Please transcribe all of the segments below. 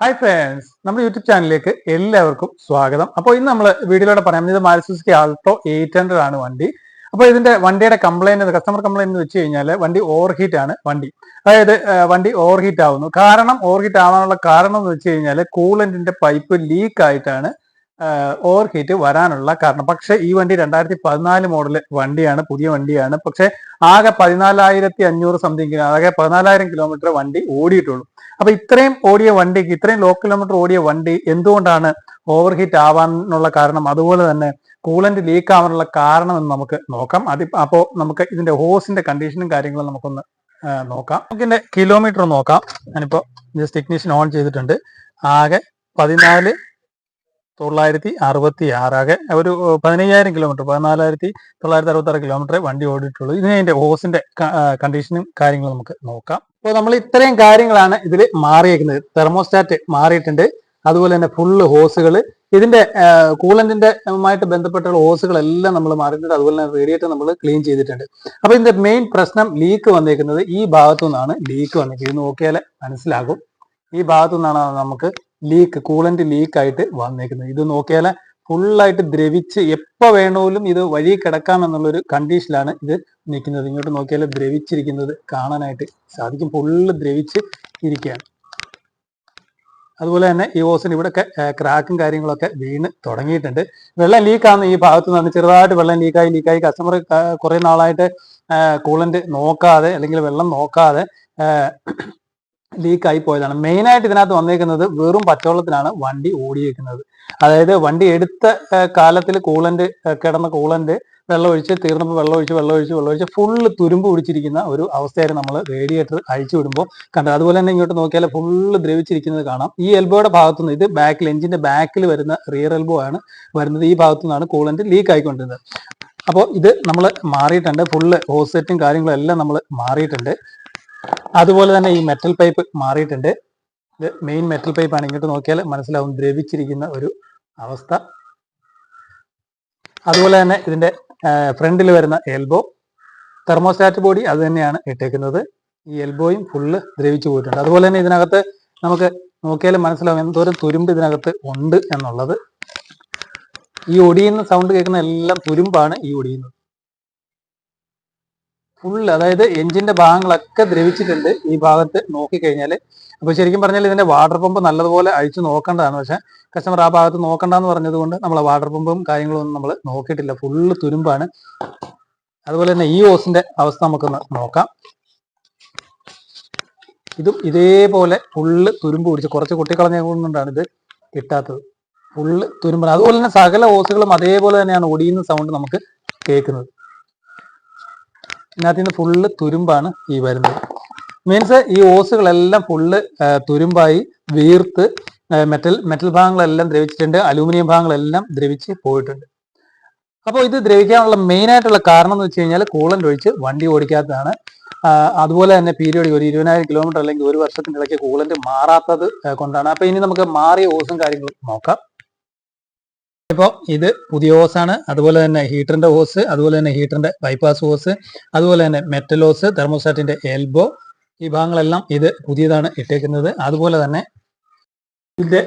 Hi friends നമ്മുടെ YouTube ചാനലിലേക്ക് എല്ലാവർക്കും സ്വാഗതം. അപ്പോൾ ഇന്ന് നമ്മൾ വീഡിയോയിലൂടെ പറയാം. ഇത് മാരുസുസുക്കി ആൾട്ടോ എയ്റ്റ് ഹൺഡ്രഡ് ആണ് വണ്ടി. അപ്പോൾ ഇതിന്റെ വണ്ടിയുടെ കംപ്ലൈന്റ് കസ്റ്റമർ കംപ്ലൈന്റ് എന്ന് വെച്ച് കഴിഞ്ഞാൽ വണ്ടി ഓവർ ഹീറ്റ് ആണ് വണ്ടി. അതായത് വണ്ടി ഓവർ ഹീറ്റ് ആവുന്നു. കാരണം ഓവർ ഹീറ്റ് ആവാനുള്ള കാരണം എന്ന് വെച്ച് കഴിഞ്ഞാൽ കൂളന്റിന്റെ പൈപ്പ് ലീക്ക് ആയിട്ടാണ് ഓവർ ഹീറ്റ് വരാനുള്ള കാരണം. പക്ഷേ ഈ വണ്ടി രണ്ടായിരത്തി പതിനാല് മോഡൽ വണ്ടിയാണ് പുതിയ വണ്ടിയാണ്. പക്ഷേ ആകെ പതിനാലായിരത്തി അഞ്ഞൂറ് സംതിങ് ആകെ പതിനാലായിരം കിലോമീറ്റർ വണ്ടി ഓടിയിട്ടുള്ളൂ. അപ്പൊ ഇത്രയും ഓടിയ വണ്ടിക്ക് ഇത്രയും ലോ കിലോമീറ്റർ ഓടിയ വണ്ടി എന്തുകൊണ്ടാണ് ഓവർ ഹീറ്റ് ആവാനുള്ള കാരണം? അതുപോലെ തന്നെ കൂളന്റ് ലീക്ക് ആവാനുള്ള കാരണം എന്ന് നമുക്ക് നോക്കാം. അത് അപ്പോ നമുക്ക് ഇതിന്റെ ഹോസിന്റെ കണ്ടീഷനും കാര്യങ്ങളും നമുക്കൊന്ന് നോക്കാം. നമുക്കിന്റെ കിലോമീറ്റർ നോക്കാം. ഞാനിപ്പോ ജസ്റ്റ് ടെക്നീഷ്യൻ ഓൺ ചെയ്തിട്ടുണ്ട്. ആകെ പതിനാല് തൊള്ളായിരത്തി അറുപത്തി ആറാകെ ഒരു പതിനയ്യായിരം കിലോമീറ്റർ പതിനാലായിരത്തി തൊള്ളായിരത്തി അറുപത്തി ആറ് കിലോമീറ്റർ വണ്ടി ഓടിയിട്ടുള്ളൂ ഇതിന് അതിന്റെ ഹോസിന്റെ കണ്ടീഷനും കാര്യങ്ങളും നമുക്ക് നോക്കാം. അപ്പോൾ നമ്മൾ ഇത്രയും കാര്യങ്ങളാണ് ഇതിൽ മാറിയേക്കുന്നത്. തെർമോസ്റ്റാറ്റ് മാറിയിട്ടുണ്ട്. അതുപോലെ തന്നെ ഫുള്ള് ഹോസുകൾ ഇതിന്റെ കൂളന്റിന്റെ ആയിട്ട് ബന്ധപ്പെട്ടുള്ള ഹോസുകളെല്ലാം നമ്മൾ മാറിയിട്ടുണ്ട്. അതുപോലെ തന്നെ റേഡിയേറ്റർ നമ്മൾ ക്ലീൻ ചെയ്തിട്ടുണ്ട്. അപ്പൊ ഇതിന്റെ മെയിൻ പ്രശ്നം ലീക്ക് വന്നേക്കുന്നത് ഈ ഭാഗത്തു നിന്നാണ് ലീക്ക് വന്നേക്കുന്നത്. ഇത് നോക്കിയാൽ മനസ്സിലാകും. ഈ ഭാഗത്തു നിന്നാണ് നമുക്ക് ലീക്ക് കൂളന്റ് ലീക്ക് ആയിട്ട് വന്നേക്കുന്നത്. ഇത് നോക്കിയാൽ ഫുള്ളായിട്ട് ദ്രവിച്ച് എപ്പോ വേണമെങ്കിലും ഇത് വഴി കിടക്കാം എന്നുള്ളൊരു കണ്ടീഷനിലാണ് ഇത് നിൽക്കുന്നത് ഇങ്ങോട്ട് നോക്കിയാൽ ദ്രവിച്ചിരിക്കുന്നത് കാണാനായിട്ട് സാധിക്കും. ഫുള്ള് ദ്രവിച്ച് ഇരിക്കുകയാണ്. അതുപോലെ തന്നെ ഈ ഓസിന് ഇവിടെ ക്രാക്കും കാര്യങ്ങളൊക്കെ വീണ് തുടങ്ങിയിട്ടുണ്ട്. വെള്ളം ലീക്കാണ് ഈ ഭാഗത്ത് നിന്ന് ചെറുതായിട്ട് വെള്ളം ലീക്കായി ലീക്കായി കസ്റ്റമർ കുറേ നാളായിട്ട് കൂളന്റ് നോക്കാതെ അല്ലെങ്കിൽ വെള്ളം നോക്കാതെ ലീക്കായി പോയതാണ്. മെയിനായിട്ട് ഇതിനകത്ത് വന്നേക്കുന്നത് വെറും പച്ചവെള്ളത്തിനാണ് വണ്ടി ഓടിയേക്കുന്നത് അതായത് വണ്ടി എടുത്ത കാലത്തിൽ കൂളന്റ് കിടന്ന കൂളന്റ് വെള്ളം ഒഴിച്ച് തീർന്നപ്പോൾ വെള്ളം ഒഴിച്ച് വെള്ളം ഒഴിച്ച് ഫുള്ള് തുരുമ്പ് പിടിച്ചിരിക്കുന്ന ഒരു അവസ്ഥയായിരുന്നു നമ്മൾ റേഡിയേറ്റർ അഴിച്ചു വിടുമ്പോൾ കണ്ട അതുപോലെ തന്നെ ഇങ്ങോട്ട് നോക്കിയാൽ ഫുള്ള് ദ്രവിച്ചിരിക്കുന്നത് കാണാം. ഈ എൽബോയുടെ ഭാഗത്തുനിന്ന് ഇത് ബാക്കിൽ എഞ്ചിന്റെ ബാക്കിൽ വരുന്ന റിയർ എൽബോ ആണ് വരുന്നത്. ഈ ഭാഗത്തു നിന്നാണ് കൂളന്റ് ലീക്ക് ആയിക്കൊണ്ടിരുന്നത്. അപ്പോൾ ഇത് നമ്മൾ മാറിയിട്ടുണ്ട്. ഫുള്ള് ഹോസെറ്റും കാര്യങ്ങളും എല്ലാം നമ്മൾ മാറിയിട്ടുണ്ട്. അതുപോലെ തന്നെ ഈ മെറ്റൽ പൈപ്പ് മാറിയിട്ടുണ്ട്. ഇത് മെയിൻ മെറ്റൽ പൈപ്പാണ് ഇങ്ങോട്ട് നോക്കിയാൽ മനസ്സിലാവും ദ്രവിച്ചിരിക്കുന്ന ഒരു അവസ്ഥ. അതുപോലെ തന്നെ ഇതിന്റെ ഫ്രണ്ടിൽ വരുന്ന എൽബോ തെർമോസ്റ്റാറ്റ് ബോഡി അത് തന്നെയാണ് ഇട്ടേക്കുന്നത്. ഈ എൽബോയും ഫുള്ള് ദ്രവിച്ചു പോയിട്ടുണ്ട്. അതുപോലെ തന്നെ ഇതിനകത്ത് നമുക്ക് നോക്കിയാൽ മനസ്സിലാവും എന്തോരം തുരുമ്പ് ഇതിനകത്ത് ഉണ്ട് എന്നുള്ളത്. ഈ ഒടിയുന്ന സൗണ്ട് കേൾക്കുന്ന എല്ലാം തുരുമ്പാണ് ഈ ഒടിയുന്നത്. ഫുള്ള് അതായത് എഞ്ചിന്റെ ഭാഗങ്ങളൊക്കെ ദ്രവിച്ചിട്ടുണ്ട് ഈ ഭാഗത്ത് നോക്കിക്കഴിഞ്ഞാൽ അപ്പൊ ശരിക്കും പറഞ്ഞാൽ ഇതിന്റെ വാട്ടർ പമ്പ് നല്ലതുപോലെ അഴിച്ചു നോക്കേണ്ടതാണ്. പക്ഷെ കസ്റ്റമർ ആ ഭാഗത്ത് നോക്കണ്ടെന്ന് പറഞ്ഞത് കൊണ്ട് നമ്മൾ വാട്ടർ പമ്പും കാര്യങ്ങളും ഒന്നും നമ്മൾ നോക്കിയിട്ടില്ല. ഫുള്ള് തുരുമ്പാണ്. അതുപോലെ തന്നെ ഈ ഓസിന്റെ അവസ്ഥ നമുക്കൊന്ന് നോക്കാം. ഇതും ഇതേപോലെ ഫുള്ള് തുരുമ്പ് പിടിച്ച് കുറച്ച് കുട്ടിക്കളഞ്ഞുകൊണ്ടാണ് ഇത് കിട്ടാത്തത്. ഫുള്ള് തുരുമ്പാണ്. അതുപോലെ തന്നെ സകല ഓസുകളും അതേപോലെ തന്നെയാണ് ഒടിയുന്ന സൗണ്ട് നമുക്ക് കേൾക്കുന്നത്. ഇതിനകത്ത് നിന്ന് ഫുള്ള് തുരുമ്പാണ് ഈ വരുന്നത്. മീൻസ് ഈ ഓസുകളെല്ലാം ഫുള്ള് തുരുമ്പായി വീർത്ത് മെറ്റൽ മെറ്റൽ ഭാഗങ്ങളെല്ലാം ദ്രവിച്ചിട്ടുണ്ട്. അലൂമിനിയം ഭാഗങ്ങളെല്ലാം ദ്രവിച്ച് പോയിട്ടുണ്ട്. അപ്പോൾ ഇത് ദ്രവിക്കാനുള്ള മെയിൻ ആയിട്ടുള്ള കാരണം എന്ന് വെച്ച് കഴിഞ്ഞാൽ കൂളന്റ് ഒഴിച്ച് വണ്ടി ഓടിക്കാത്തതാണ്. അതുപോലെ തന്നെ പീരിയോഡിക് ഒരു ഇരുപതിനായിരം കിലോമീറ്റർ അല്ലെങ്കിൽ ഒരു വർഷത്തിനിടയ്ക്ക് കൂളന്റ് മാറാത്തത് കൊണ്ടാണ്. അപ്പൊ ഇനി നമുക്ക് മാറിയ ഓസും കാര്യങ്ങളും നോക്കാം. ഇപ്പോൾ ഇത് പുതിയ ഹോസാണ് അതുപോലെ തന്നെ ഹീറ്ററിന്റെ ഹോസ് അതുപോലെ തന്നെ ഹീറ്ററിന്റെ ബൈപ്പാസ് ഹോസ് അതുപോലെ തന്നെ മെറ്റൽ ഹോസ് തെർമോസ്റ്റാറ്റിന്റെ എൽബോ ഈ ഭാഗങ്ങളെല്ലാം ഇത് പുതിയതാണ് ഇട്ടേക്കുന്നത്. അതുപോലെ തന്നെ ഇതിന്റെ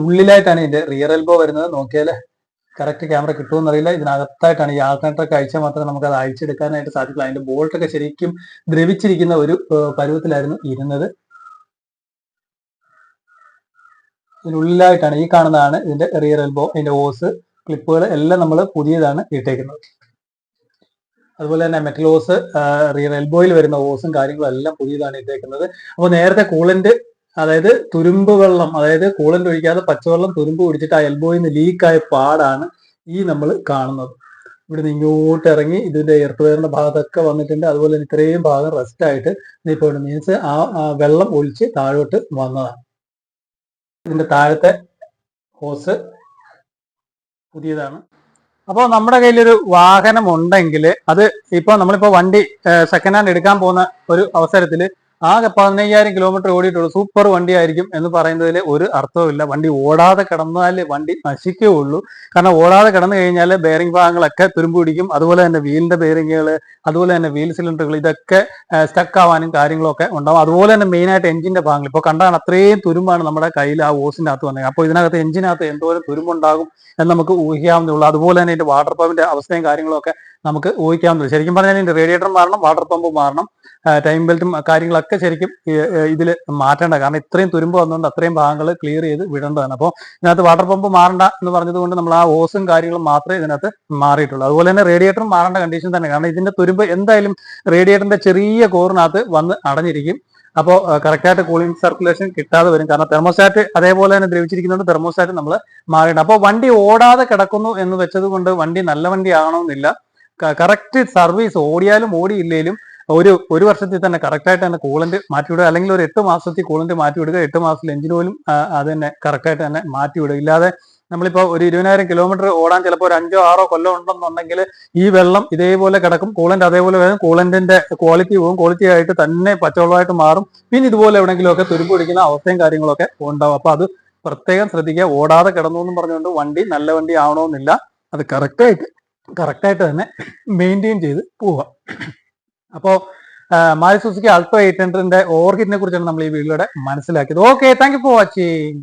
ഉള്ളിലായിട്ടാണ് ഇതിന്റെ റിയർ എൽബോ വരുന്നത്. നോക്കിയാൽ കറക്റ്റ് ക്യാമറ കിട്ടുമെന്ന് അറിയില്ല ഇതിനകത്തായിട്ടാണ് ഈ ആൾക്കാട്ടൊക്കെ അയച്ചാൽ മാത്രമേ നമുക്ക് അത് അയച്ചെടുക്കാനായിട്ട് സാധിക്കുള്ളൂ. അതിന്റെ ബോൾട്ടൊക്കെ ശരിക്കും ദ്രവിച്ചിരിക്കുന്ന ഒരു പരുവത്തിലായിരുന്നു ഇരുന്നത്. ഇതിനുള്ളിലായിട്ടാണ് ഈ കാണുന്നതാണ് ഇതിന്റെ റിയർ എൽബോ ഇതിന്റെ ഓസ് ക്ലിപ്പുകൾ എല്ലാം നമ്മൾ പുതിയതാണ് ഇട്ടേക്കുന്നത്. അതുപോലെ തന്നെ മെറ്റൽ ഓസ് റിയർ എൽബോയിൽ വരുന്ന ഓസും കാര്യങ്ങളും എല്ലാം പുതിയതാണ് ഇട്ടേക്കുന്നത്. അപ്പോൾ നേരത്തെ കൂളന്റ് അതായത് തുരുമ്പ് വെള്ളം അതായത് കൂളന്റ് ഒഴിക്കാതെ പച്ചവെള്ളം തുരുമ്പ് പിടിച്ചിട്ട് ആ എൽബോയിൽ നിന്ന് ലീക്കായ പാടാണ് ഈ നമ്മൾ കാണുന്നത്. ഇവിടെ നിന്ന് ഇങ്ങോട്ട് ഇറങ്ങി ഇതിന്റെ എർത്ത് വയറിന്റെ ഭാഗത്തൊക്കെ വന്നിട്ടുണ്ട്. അതുപോലെ തന്നെ ഇത്രയും ഭാഗം റെസ്റ്റ് ആയിട്ട് ഇപ്പോൾ മീൻസ് ആ വെള്ളം ഒഴിച്ച് താഴോട്ട് വന്നതാണ്. ഇതിന്റെ താഴത്തെ ഹോസ് പുതിയതാണ്. അപ്പോൾ നമ്മുടെ കയ്യിലൊരു വാഹനം ഉണ്ടെങ്കിൽ അത് ഇപ്പോൾ നമ്മളിപ്പോൾ വണ്ടി സെക്കൻഡ് ഹാൻഡ് എടുക്കാൻ പോകുന്ന ഒരു അവസരത്തിൽ ആകെ പതിനയ്യായിരം കിലോമീറ്റർ ഓടിയിട്ടുള്ളൂ. സൂപ്പർ വണ്ടി ആയിരിക്കും എന്ന് പറയുന്നതിൽ ഒരു അർത്ഥവുമില്ല വണ്ടി ഓടാതെ കിടന്നാൽ വണ്ടി നശിക്കുകയുള്ളൂ. കാരണം ഓടാതെ കിടന്നു കഴിഞ്ഞാൽ ബെയറിംഗ് ഭാഗങ്ങളൊക്കെ തുരുമ്പ് പിടിക്കും. അതുപോലെ തന്നെ വീലിന്റെ ബെയറിങ്ങുകൾ അതുപോലെ തന്നെ വീൽ സിലിണ്ടറുകൾ ഇതൊക്കെ സ്റ്റക്ക് ആവാനും കാര്യങ്ങളൊക്കെ ഉണ്ടാവും. അതുപോലെ തന്നെ മെയിനായിട്ട് എഞ്ചിന്റെ ഭാഗങ്ങൾ. ഇപ്പോൾ കണ്ടാണ് അത്രയും തുരുമ്പാണ് നമ്മുടെ കയ്യിൽ ആ ഓസിന്റെ അകത്ത് വന്നത്. അപ്പോൾ ഇതിനകത്ത് എഞ്ചിനകത്ത് എന്തോരം തുരുമ്പുണ്ടാകും എന്ന് നമുക്ക് ഊഹിക്കാവുന്നേ ഉള്ളൂ. അതുപോലെ തന്നെ ഇതിന്റെ വാട്ടർ പമ്പിന്റെ അവസ്ഥയും കാര്യങ്ങളും ഒക്കെ നമുക്ക് ഊഹിക്കാവുന്നത് ശരിക്കും പറഞ്ഞാൽ ഇതിന്റെ റേഡിയേറ്റർ മാറണം വാട്ടർ പമ്പ് മാറണം ടൈം ബെൽറ്റും കാര്യങ്ങളൊക്കെ ശരിക്കും ഇതിൽ മാറ്റേണ്ട. കാരണം ഇത്രയും തുരുമ്പ് വന്നുകൊണ്ട് അത്രയും ഭാഗങ്ങൾ ക്ലിയർ ചെയ്ത് വിടേണ്ടതാണ്. അപ്പോൾ ഇതിനകത്ത് വാട്ടർ പമ്പ് മാറണ്ട എന്ന് പറഞ്ഞതുകൊണ്ട് നമ്മൾ ആ ഓസും കാര്യങ്ങളും മാത്രമേ ഇതിനകത്ത് മാറിയിട്ടുള്ളൂ. അതുപോലെ തന്നെ റേഡിയേറ്ററും മാറേണ്ട കണ്ടീഷൻ തന്നെ. കാരണം ഇതിന്റെ തുരുമ്പ് എന്തായാലും റേഡിയേറ്ററിന്റെ ചെറിയ കോറിനകത്ത് വന്ന് അടഞ്ഞിരിക്കും. അപ്പോൾ കറക്റ്റായിട്ട് കൂളിംഗ് സർക്കുലേഷൻ കിട്ടാതെ വരും. കാരണം തെർമോസ്റ്റാറ്റ് അതേപോലെ തന്നെ ദ്രവിച്ചിരിക്കുന്നുണ്ട് തെർമോസ്റ്റാറ്റ് നമ്മൾ മാറിയിട്ടുണ്ട് അപ്പോൾ വണ്ടി ഓടാതെ കിടക്കുന്നു എന്ന് വെച്ചത് കൊണ്ട് വണ്ടി നല്ല വണ്ടി ആകണമെന്നില്ല കറക്റ്റ് സർവീസ് ഓടിയാലും ഓടിയില്ലേലും ഒരു ഒരു വർഷത്തിൽ തന്നെ കറക്റ്റായിട്ട് തന്നെ കൂളന്റ് മാറ്റിവിടുക. അല്ലെങ്കിൽ ഒരു എട്ട് മാസത്തിൽ കൂളന്റ് മാറ്റിവിടുക. എട്ട് മാസത്തിൽ എഞ്ചിൻ ഓയിലും അത് തന്നെ കറക്റ്റായിട്ട് തന്നെ മാറ്റിവിടുക. ഇല്ലാതെ നമ്മളിപ്പോൾ ഒരു ഇരുപതിനായിരം കിലോമീറ്റർ ഓടാൻ ചിലപ്പോൾ ഒരു അഞ്ചോ ആറോ കൊല്ലം ഉണ്ടെന്നുണ്ടെങ്കിൽ ഈ വെള്ളം ഇതേപോലെ കിടക്കും. കൂളന്റ് അതേപോലെ വരും. കൂളന്റിന്റെ ക്വാളിറ്റി പോകും. ക്വാളിറ്റി ആയിട്ട് തന്നെ പച്ചവെള്ളമായിട്ട് മാറും. പിന്നെ ഇതുപോലെ എവിടെയെങ്കിലുമൊക്കെ തുരുമ്പ് പിടിക്കുന്ന അവസ്ഥയും കാര്യങ്ങളൊക്കെ ഉണ്ടാവും. അപ്പോൾ അത് പ്രത്യേകം ശ്രദ്ധിക്കുക. ഓടാതെ കിടന്നു എന്നും പറഞ്ഞുകൊണ്ട് വണ്ടി നല്ല വണ്ടി ആവണമെന്നില്ല. അത് കറക്റ്റായിട്ട് കറക്റ്റായിട്ട് തന്നെ മെയിന്റെയിൻ ചെയ്ത് പോവുക അപ്പോൾ മാരി സുസുക്കി അൾട്ടോ എയ്റ്റ് ഹൺഡ്രഡിന്റെ ഓർഗിറ്റിനെ കുറിച്ചാണ് നമ്മൾ ഈ വീഡിയോയുടെ മനസ്സിലാക്കിയത്. Okay thank you for watching